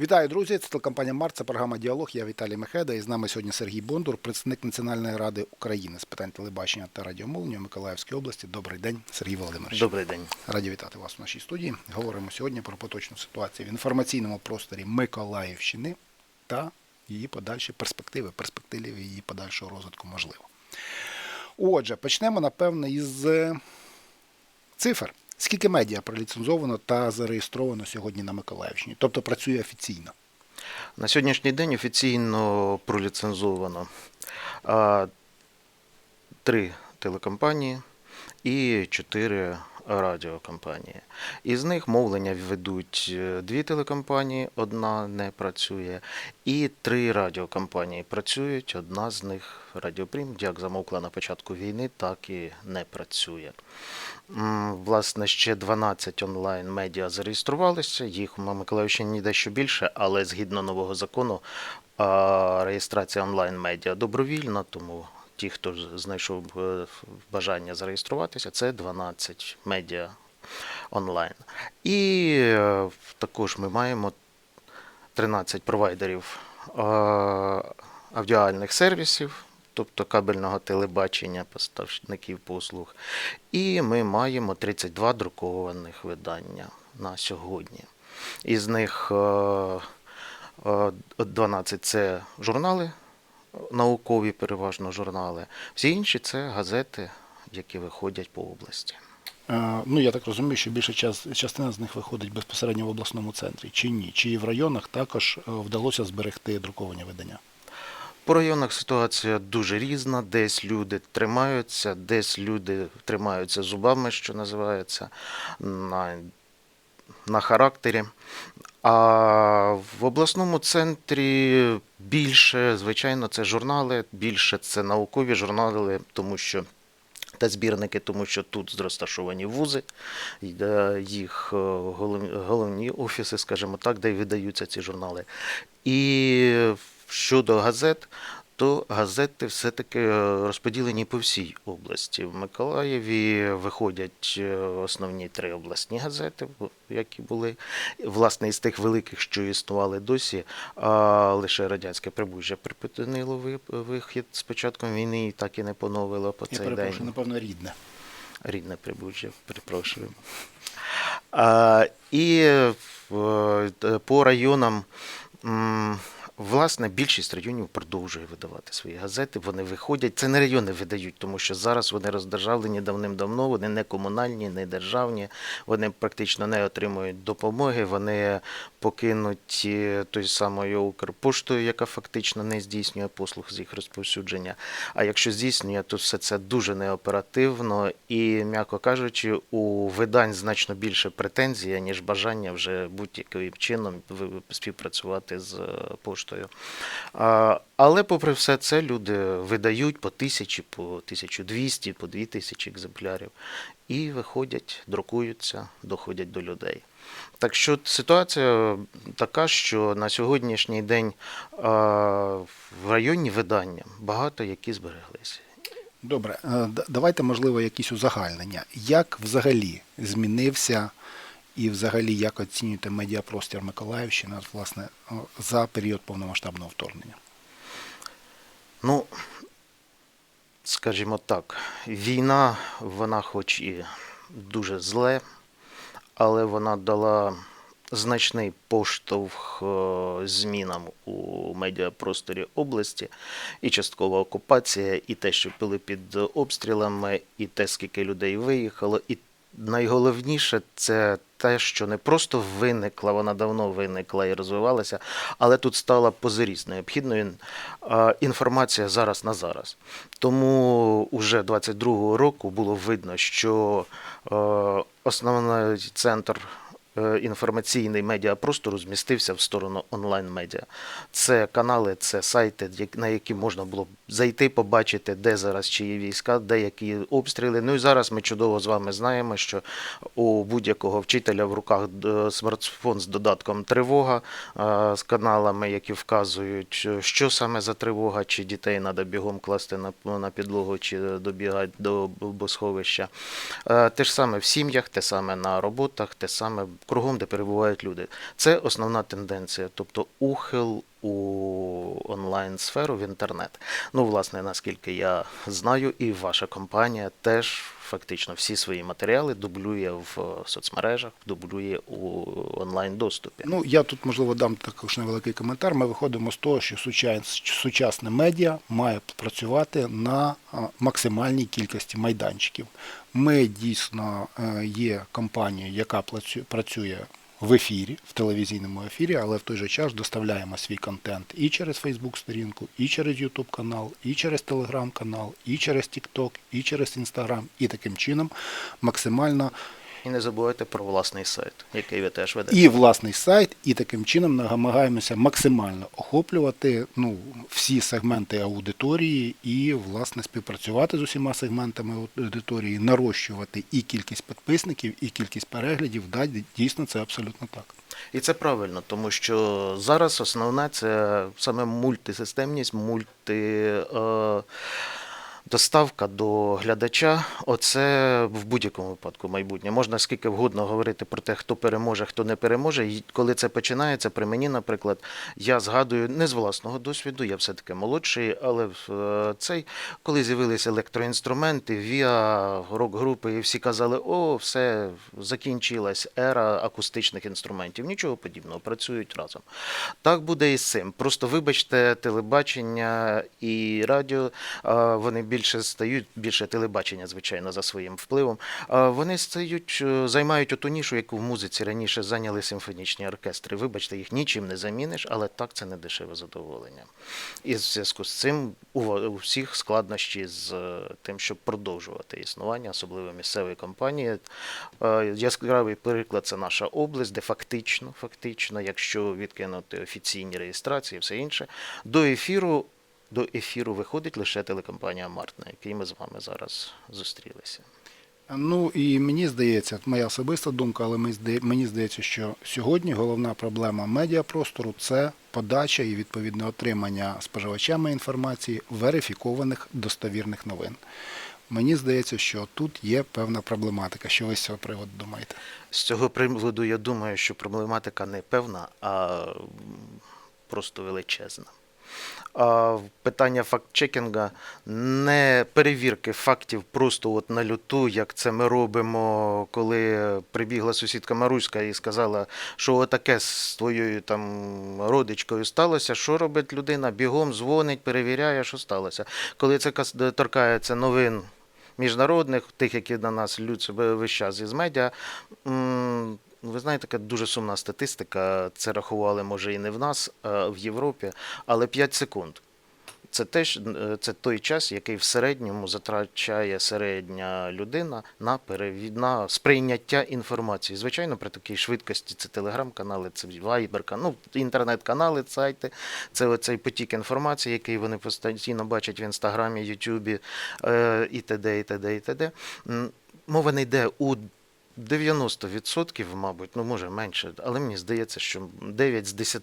Вітаю, друзі! Це телекомпанія Март, це програма Діалог. Я Віталій Мехеда. І з нами сьогодні Сергій Бондур, представник Національної ради України з питань телебачення та радіомовлення у Миколаївській області. Добрий день, Сергій Володимирович. Добрий день. Раді вітати вас в нашій студії. Говоримо сьогодні про поточну ситуацію в інформаційному просторі Миколаївщини та її подальші перспективи, перспективи її подальшого розвитку можливо. Отже, почнемо, напевно, із е, цифр. Скільки медіа проліцензовано та зареєстровано сьогодні на Миколаївщині? Тобто працює офіційно. На сьогоднішній день офіційно проліцензовано три телекомпанії і чотири радіокомпанії. Із них мовлення ведуть е, дві телекомпанії, одна не працює, і три радіокомпанії працюють. Одна з них Радіопрім, як замовкла на початку війни, так і не працює. Власне, ще 12 онлайн медіа зареєструвалися. Їх на Миколаївщині дещо більше, але згідно нового закону реєстрація онлайн медіа добровільна, тому ті, хто знайшов е, бажання зареєструватися, це 12 медіа онлайн. І е, також ми маємо 13 провайдерів е, аудіальних сервісів, тобто кабельного телебачення, поставників послуг. І ми маємо 32 друкованих видання на сьогодні. Із них е, е, 12 це журнали, наукові переважно журнали. Всі інші це газети, які виходять по області. Ну, я так розумію, що більша частина з них виходить безпосередньо в обласному центрі, чи ні? Чи в районах також е, вдалося зберегти друковані видання? По районах ситуація дуже різна. Десь люди тримаються, десь люди тримаються зубами, що називається, на, на характері. А в обласному центрі більше, звичайно, це журнали, більше це наукові журнали, тому що. Та збірники, тому що тут розташовані вузи, їх е, головні, офіси, скажімо так, де видаються ці журнали. І щодо газет, то газети все-таки е, розподілені по всій області. В Миколаєві виходять е, основні три обласні газети, які були. Власне, із тих великих, що існували досі, а лише радянське Прибужжя припинило вихід з початком війни і так і не поновило по Я цей перепрошую, день. напевно, рідне. Рідне Прибужжя, перепрошую. А, і е, по районам, власне, більшість районів продовжує видавати свої газети. Вони виходять. Це не райони видають, тому що зараз вони роздержавлені давним-давно, вони не комунальні, не державні, вони практично не отримують допомоги, вони покинуті тою самою Укрпоштою, яка фактично не здійснює послуг з їх розповсюдження. А якщо здійснює, то все це дуже неоперативно і, м'яко кажучи, у видань значно більше претензій, ніж бажання вже будь-яким чином співпрацювати з е, поштою. А, Але, попри все це, люди видають по тисячі, по 1200, по 2000 екземплярів і виходять, друкуються, доходять до людей. Так що ситуація така, що на сьогоднішній день в районні видання багато які збереглися. Добре, е, давайте, можливо, якісь узагальнення. Як взагалі змінився і взагалі як оцінюєте медіапростір Миколаївщини власне, за період повномасштабного вторгнення? Ну, скажімо так, війна, вона хоч і дуже зле, але вона дала значний поштовх змінам у медіапросторі області, і часткова окупація, і те, що були під обстрілами, і те, скільки людей виїхало, і найголовніше це те, що не просто виникла, вона давно виникла і розвивалася, але тут стала позаріз необхідною е, інформація зараз на зараз. Тому уже 22-го року було видно, що е, основний центр інформаційний медіапростору змістився в сторону онлайн-медіа. Це канали, це сайти, на які можна було зайти, побачити, де зараз чиї війська, де які обстріли. Ну і зараз ми чудово з вами знаємо, що у будь-якого вчителя в руках е, смартфон з додатком тривога е, з каналами, які вказують, що саме за тривога, чи дітей треба бігом класти на, підлогу, чи добігати до бомбосховища. Е, Те ж саме в сім'ях, те саме на роботах, те саме кругом, де перебувають люди. Це основна тенденція, тобто ухил у онлайн-сферу в інтернет. Ну, власне, наскільки я знаю, і ваша компанія теж фактично всі свої матеріали дублює в е, соцмережах, дублює у онлайн-доступі. Ну, я тут, можливо, дам також невеликий коментар. Ми виходимо з того, що сучас- сучасне медіа має працювати на максимальній кількості майданчиків. Ми дійсно е, є компанією, яка працю- працює в ефірі, в телевізійному ефірі, але в той же час доставляємо свій контент і через Фейсбук-сторінку, і через YouTube канал, і через Telegram канал, і через TikTok, і через Instagram. І таким чином максимально І не забувайте про власний сайт, який ви теж ведете. і власний сайт, і таким чином намагаємося максимально охоплювати ну, всі сегменти аудиторії і власне співпрацювати з усіма сегментами аудиторії, нарощувати і кількість підписників, і кількість переглядів. Да, дійсно, це абсолютно так. І це правильно, тому що зараз основне це саме мультисистемність, мульти. Е, Доставка до глядача, оце в будь-якому випадку майбутнє. Можна скільки вгодно говорити про те, хто переможе, хто не переможе. І коли це починається, при мені, наприклад, я згадую не з власного досвіду, я все-таки молодший, але е, цей, коли з'явилися електроінструменти, віа, рок-групи, і всі казали, о, все, закінчилась ера акустичних інструментів. Нічого подібного, працюють разом. Так буде і з цим. Просто вибачте, телебачення і радіо, вони більше стають, більше телебачення, звичайно, за своїм впливом. Вони стають, е, займають оту нішу, яку в музиці раніше зайняли симфонічні оркестри. Вибачте, їх нічим не заміниш, але так це не дешеве задоволення. І в зв'язку з цим у всіх складнощі з е, тим, щоб продовжувати існування, особливо місцевої компанії. Е, Яскравий приклад це наша область, де фактично, фактично, якщо відкинути офіційні реєстрації все інше, до ефіру. До ефіру виходить лише телекомпанія Март, на якій ми з вами зараз зустрілися. Ну і мені здається, моя особиста думка, але мені здається, що сьогодні головна проблема медіапростору це подача і відповідне отримання споживачами інформації верифікованих достовірних новин. Мені здається, що тут є певна проблематика. Що ви з цього приводу думаєте? З цього приводу я думаю, що проблематика не певна, а просто величезна. Питання факт-чекінга, не перевірки фактів просто от на люту, як це ми робимо, коли прибігла сусідка Маруська і сказала, що отаке з твоєю там родичкою сталося. Що робить людина? Бігом дзвонить, перевіряє, що сталося. Коли це торкається новин міжнародних, тих, які на нас лють весь час із медіа. М, Ви знаєте, така дуже сумна статистика. Це рахували, може, і не в нас, а в Європі, але 5 секунд. Це теж е, це той час, який в середньому затрачає середня людина на перевід на сприйняття інформації. Звичайно, при такій швидкості це телеграм-канали, це вайбер, ну, інтернет-канали, сайти. Це оцей потік інформації, який вони постійно бачать в інстаграмі, Ютубі е, і т.д. і т.д. і т.д. Мова не йде у 90%, мабуть, ну може менше, але мені здається, що 9 з 10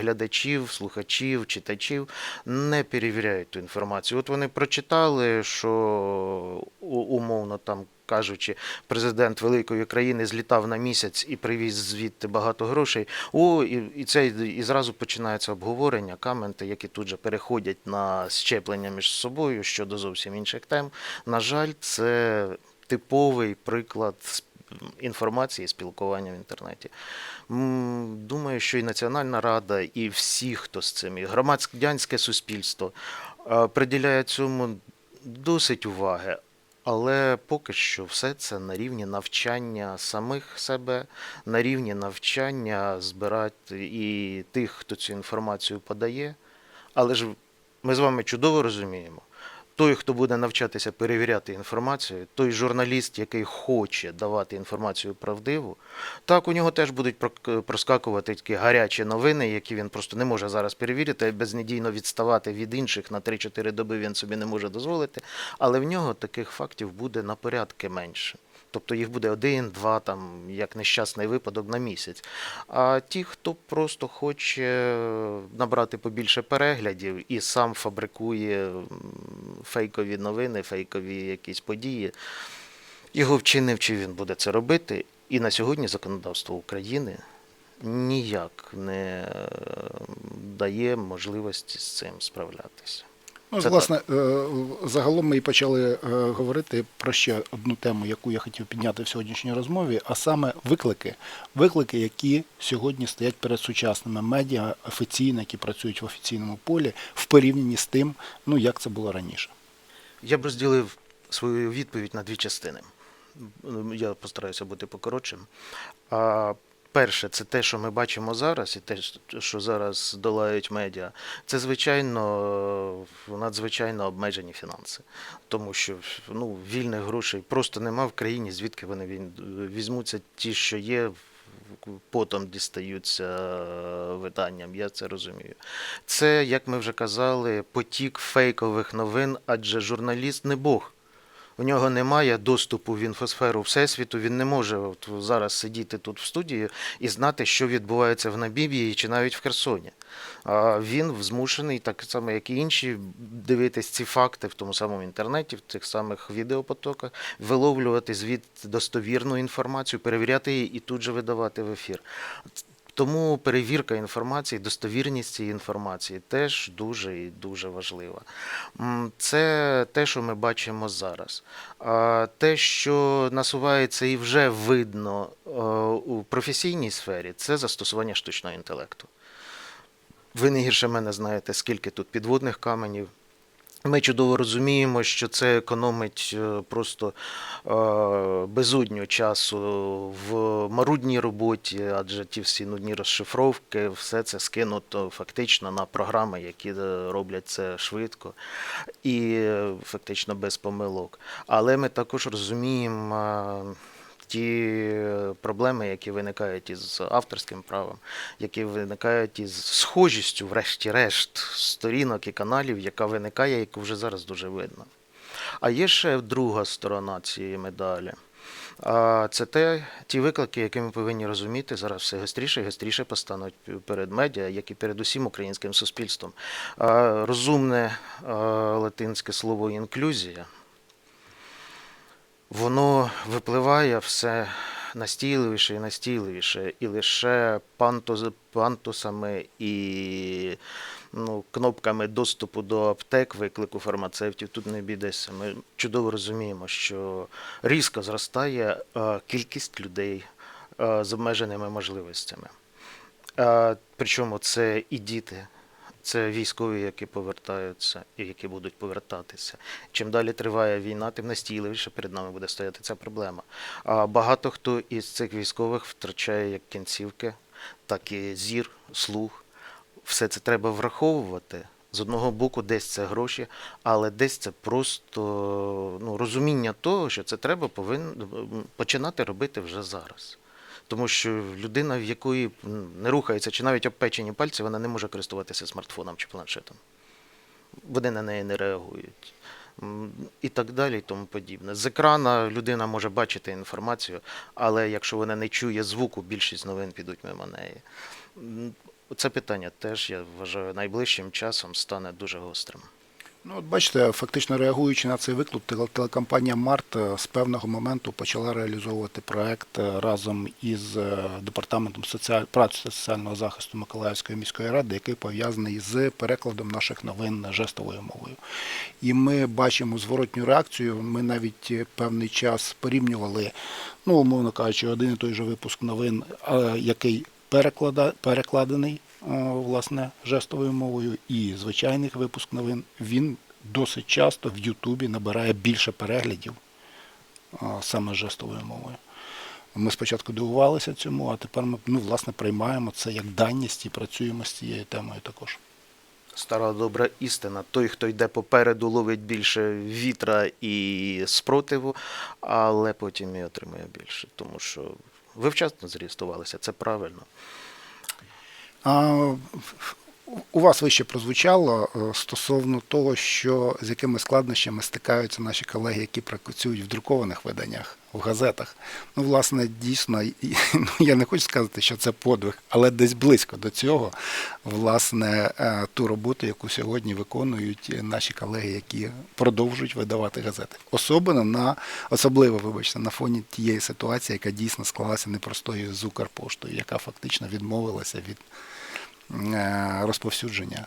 глядачів, слухачів, читачів не перевіряють ту інформацію. От вони прочитали, що умовно там. Кажучи, президент великої країни злітав на місяць і привіз звідти багато грошей. О, і, і це і зразу починається обговорення, каменти, які тут же переходять на щеплення між собою щодо зовсім інших тем. На жаль, це типовий приклад інформації спілкування в інтернеті. Думаю, що і Національна Рада, і всі, хто з цим, і громадянське суспільство е, приділяє цьому досить уваги. Але поки що все це на рівні навчання самих себе, на рівні навчання збирати і тих, хто цю інформацію подає. Але ж ми з вами чудово розуміємо, той, хто буде навчатися перевіряти інформацію, той журналіст, який хоче давати інформацію правдиву, так у нього теж будуть проскакувати такі гарячі новини, які він просто не може зараз перевірити, безнедійно відставати від інших на 3-4 доби він собі не може дозволити. Але в нього таких фактів буде на порядки менше. Тобто їх буде один, два, там, як нещасний випадок на місяць. А ті, хто просто хоче набрати побільше переглядів і сам фабрикує фейкові новини, фейкові якісь події, його вчи не вчи він буде це робити. І на сьогодні законодавство України ніяк не е, дає можливості з цим справлятися. Ну, Це власне, е, загалом ми і почали е, говорити про ще одну тему, яку я хотів підняти в сьогоднішній розмові, а саме виклики. Виклики, які сьогодні стоять перед сучасними медіа, офіційно, які працюють в офіційному полі, в порівнянні з тим, ну як це було раніше. Я б розділив свою відповідь на дві частини. Я постараюся бути покоротшим. Перше, це те, що ми бачимо зараз, і те, що зараз долають медіа, це звичайно надзвичайно обмежені фінанси. Тому що ну, вільних грошей просто нема в країні, звідки вони візьмуться ті, що є. Потом дістаються е, виданням, я це розумію. Це, як ми вже казали, потік фейкових новин, адже журналіст не Бог. У нього немає доступу в інфосферу Всесвіту, він не може от зараз сидіти тут в студії і знати, що відбувається в Намібії чи навіть в Херсоні. А він змушений, так само, як і інші, дивитись ці факти в тому самому інтернеті, в тих самих відеопотоках, виловлювати звід достовірну інформацію, перевіряти її і тут же видавати в ефір. Тому перевірка інформації, достовірність цієї інформації теж дуже і дуже важлива. Це те, що ми бачимо зараз. Те, що насувається і вже видно е, у професійній сфері, це застосування штучного інтелекту. Ви не гірше мене знаєте, скільки тут підводних каменів. Ми чудово розуміємо, що це економить е, просто е, безодню часу в марудній роботі, адже ті всі нудні розшифровки, все це скинуто фактично на програми, які е, роблять це швидко і фактично без помилок. Але ми також розуміємо. Ті проблеми, які виникають із авторським правом, які виникають із схожістю, врешті-решт, сторінок і каналів, яка виникає, яку вже зараз дуже видно. А є ще друга сторона цієї медалі. Це те, ті виклики, які ми повинні розуміти зараз все гостріше і гостріше постануть перед медіа, як і перед усім українським суспільством. Розумне латинське слово інклюзія воно випливає все настійливіше і настійливіше, і лише пантусами і ну, кнопками доступу до аптек, виклику фармацевтів тут не обійдеться. Ми чудово розуміємо, що різко зростає е, кількість людей е, з обмеженими можливостями. Е, Причому це і діти, це військові, які повертаються і які будуть повертатися. Чим далі триває війна, тим настійливіше перед нами буде стояти ця проблема. А багато хто із цих військових втрачає як кінцівки, так і зір, слух. Все це треба враховувати. З одного боку, десь це гроші, але десь це просто ну, розуміння того, що це треба повин... починати робити вже зараз. Тому що людина, в якої не рухається, чи навіть обпечені пальці, вона не може користуватися смартфоном чи планшетом. Вони на неї не реагують. І так далі, і тому подібне. З екрана людина може бачити інформацію, але якщо вона не чує звуку, більшість новин підуть мимо неї. Це питання теж, я вважаю, найближчим часом стане дуже гострим. Ну, от бачите, фактично реагуючи на цей виклик, телекомпанія Март е, з певного моменту почала реалізовувати проект е, разом із е, департаментом соціаль... праці та соціального захисту Миколаївської міської ради, який пов'язаний з перекладом наших новин жестовою мовою. І ми бачимо зворотню реакцію. Ми навіть певний час порівнювали, ну, умовно кажучи, один і той же випуск новин, який перекладений власне жестовою мовою, і звичайний випуск новин він досить часто в Ютубі набирає більше переглядів е, саме жестовою мовою. Ми спочатку дивувалися цьому, а тепер ми ну, власне приймаємо це як даність і працюємо з цією темою також. Стара добра істина. Той, хто йде попереду, ловить більше вітра і спротиву, але потім і отримує більше. Тому що ви вчасно зреєструвалися, це правильно. У вас вище прозвучало е, стосовно того, що з якими складнощами стикаються наші колеги, які працюють в друкованих виданнях, в газетах. Ну, власне, дійсно, ну, я не хочу сказати, що це подвиг, але десь близько до цього, власне, е, ту роботу, яку сьогодні виконують наші колеги, які продовжують видавати газети. Особливо на особливо, вибачте, на фоні тієї ситуації, яка дійсно склалася непростою з Укрпоштою, яка фактично відмовилася від розповсюдження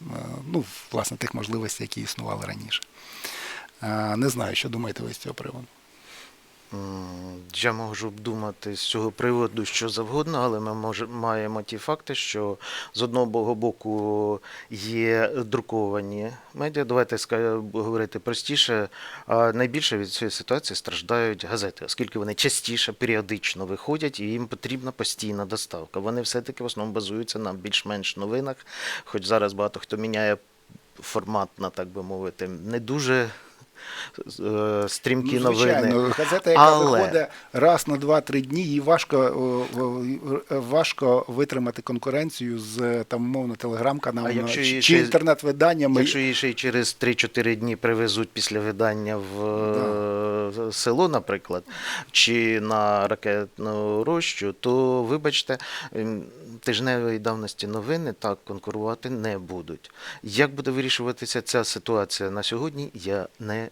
е, ну, власне, тих можливостей, які існували раніше. Е, Не знаю, що думаєте ви з цього приводу. Я можу думати з цього приводу що завгодно, але ми може, маємо ті факти, що з одного боку є друковані медіа. Давайте говорити простіше. А найбільше від цієї ситуації страждають газети, оскільки вони частіше періодично виходять і їм потрібна постійна доставка. Вони все-таки в основному базуються на більш-менш новинах, хоч зараз багато хто міняє формат на так би мовити, не дуже. Е, Стрімкі ну, звичайно, новини. газета, яка Але- виходить раз на 2-3 дні, їй важко, о, о, важко витримати конкуренцію з там, умовно, телеграм-каналами чи, чи інтернет-виданнями. Якщо її ще й через 3-4 дні привезуть після видання в е, село, наприклад, чи на ракетну рощу, то вибачте, ем, тижневої давності новини так конкурувати не будуть. Як буде вирішуватися ця ситуація на сьогодні, я не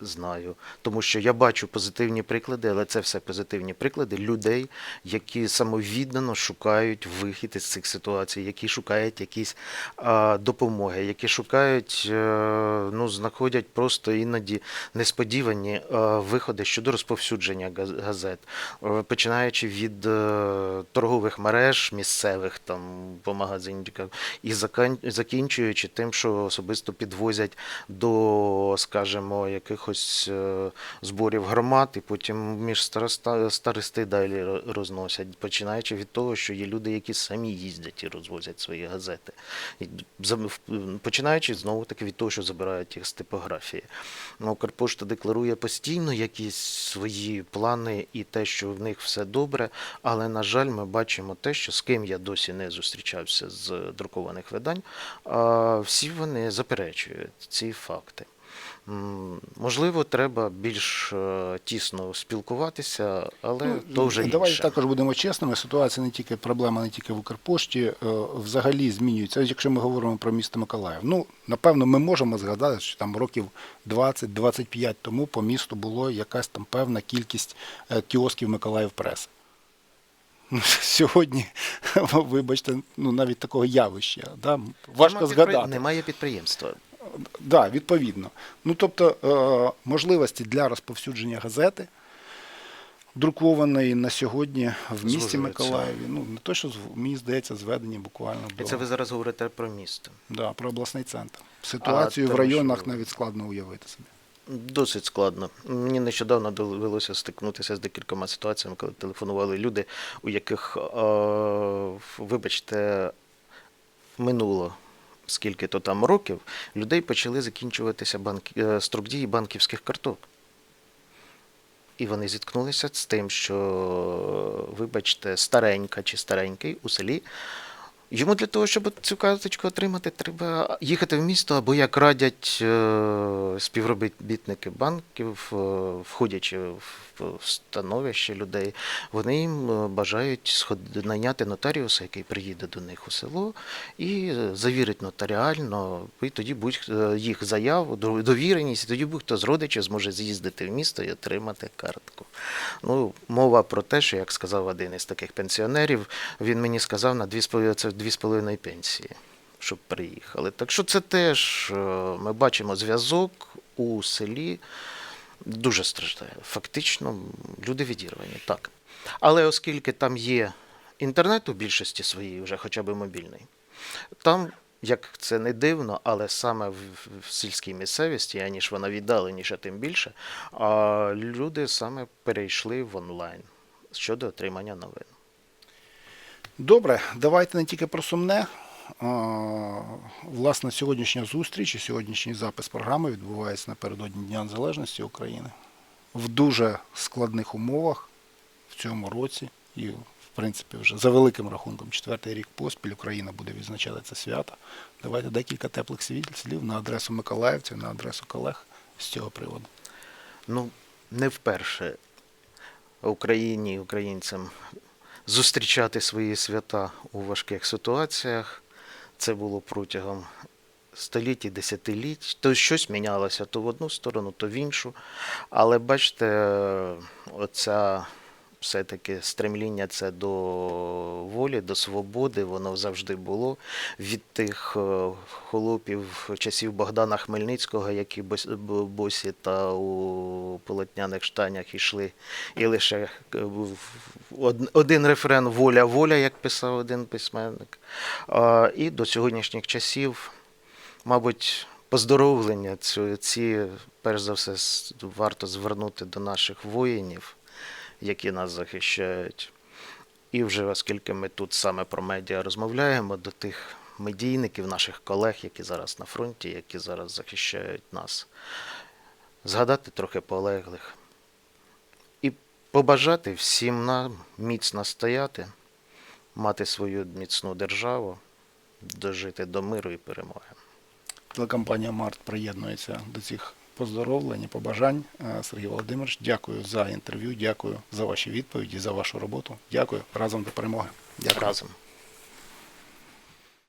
знаю. Тому що я бачу позитивні приклади, але це все позитивні приклади людей, які самовіддано шукають вихід із цих ситуацій, які шукають якісь а, допомоги, які шукають, е, ну, знаходять просто іноді несподівані е, виходи щодо розповсюдження газ- газет, Е, починаючи від е, торгових мереж місцевих там по магазинчиках і закінчуючи тим, що особисто підвозять до, скажімо, якихось е, зборів громад, і потім між староста, старости далі розносять, починаючи від того, що є люди, які самі їздять і розвозять свої газети. Починаючи знову таки від того, що забирають їх з типографії. Ну, Укрпошта декларує постійно якісь свої плани і те, що в них все добре, але, на жаль, ми бачимо те, що з ким я досі не зустрічався з друкованих видань, всі вони заперечують ці факти. Можливо, треба більш е, тісно спілкуватися, але то вже Ну, Давайте інше. також будемо чесними. Ситуація не тільки проблема, не тільки в Укрпошті, е, взагалі змінюється. Якщо ми говоримо про місто Миколаїв, ну напевно, ми можемо згадати, що там років 20-25 тому по місту було якась там певна кількість е, кіосків Миколаїв Прес. Ну, Сьогодні, вибачте, ну навіть такого явища. Да? Важко Нема згадати. Немає підприємства. Да, відповідно. Ну, тобто, е, можливості для розповсюдження газети, друкованої на сьогодні в місті Миколаєві. Ну, не то, що мені здається, зведені буквально І це ви зараз говорите про місто. да, про обласний центр. Ситуацію в тому районах що- навіть складно уявити собі. Досить складно. Мені нещодавно довелося стикнутися з декількома ситуаціями, коли телефонували люди, у яких, е, вибачте, минуло скільки то там років, людей почали закінчуватися банк... е, строк дії банківських карток. І вони зіткнулися з тим, що, вибачте, старенька чи старенький у селі. Йому для того, щоб цю карточку отримати, треба їхати в місто, або як радять е, співробітники банків, е, входячи в становище людей, вони їм е, бажають найняти нотаріуса, який приїде до них у село, і завірить нотаріально, і тоді будь їх заяву, довіреність, і тоді будь-хто з родичів зможе з'їздити в місто і отримати картку. Ну, мова про те, що, як сказав один із таких пенсіонерів, він мені сказав на 2,5 це 2,5 пенсії, щоб приїхали. Так що це теж е, ми бачимо зв'язок у селі дуже страждає. Фактично, люди відірвані, так. Але оскільки там є інтернет у більшості своїй, вже хоча б мобільний, там, як це не дивно, але саме в, сільській місцевості, аніж вона віддаленіша, тим більше, люди саме перейшли в онлайн щодо отримання новин. Добре, давайте не тільки про сумне. Власне, сьогоднішня зустріч і сьогоднішній запис програми відбувається напередодні Дня Незалежності України в дуже складних умовах в цьому році і в принципі, вже за великим рахунком, четвертий рік поспіль Україна буде відзначати це свято. Давайте декілька теплих слів на адресу миколаївців, на адресу колег з цього приводу. Ну, не вперше Україні українцям зустрічати свої свята у важких ситуаціях. Це було протягом століть і десятиліть. То щось мінялося то в одну сторону, то в іншу. Але бачите, оця все-таки стремління це до волі, до свободи, воно завжди було від тих е, холопів часів Богдана Хмельницького, які бос- босі та у полотняних штанях йшли, і лише е, один рефрен Воля, воля, як писав один письменник. І до сьогоднішніх часів, мабуть, поздоровлення ці перш за все, варто звернути до наших воїнів, які нас захищають. І вже оскільки ми тут саме про медіа розмовляємо, до тих медійників, наших колег, які зараз на фронті, які зараз захищають нас, згадати трохи полеглих і побажати всім нам міцно стояти, мати свою міцну державу, дожити до миру і перемоги. Телекомпанія Март приєднується до цих поздоровлень побажань. Е, Сергій Володимирович, дякую за інтерв'ю, дякую за ваші відповіді, за вашу роботу. Дякую. Разом до перемоги. Дякую. Разом.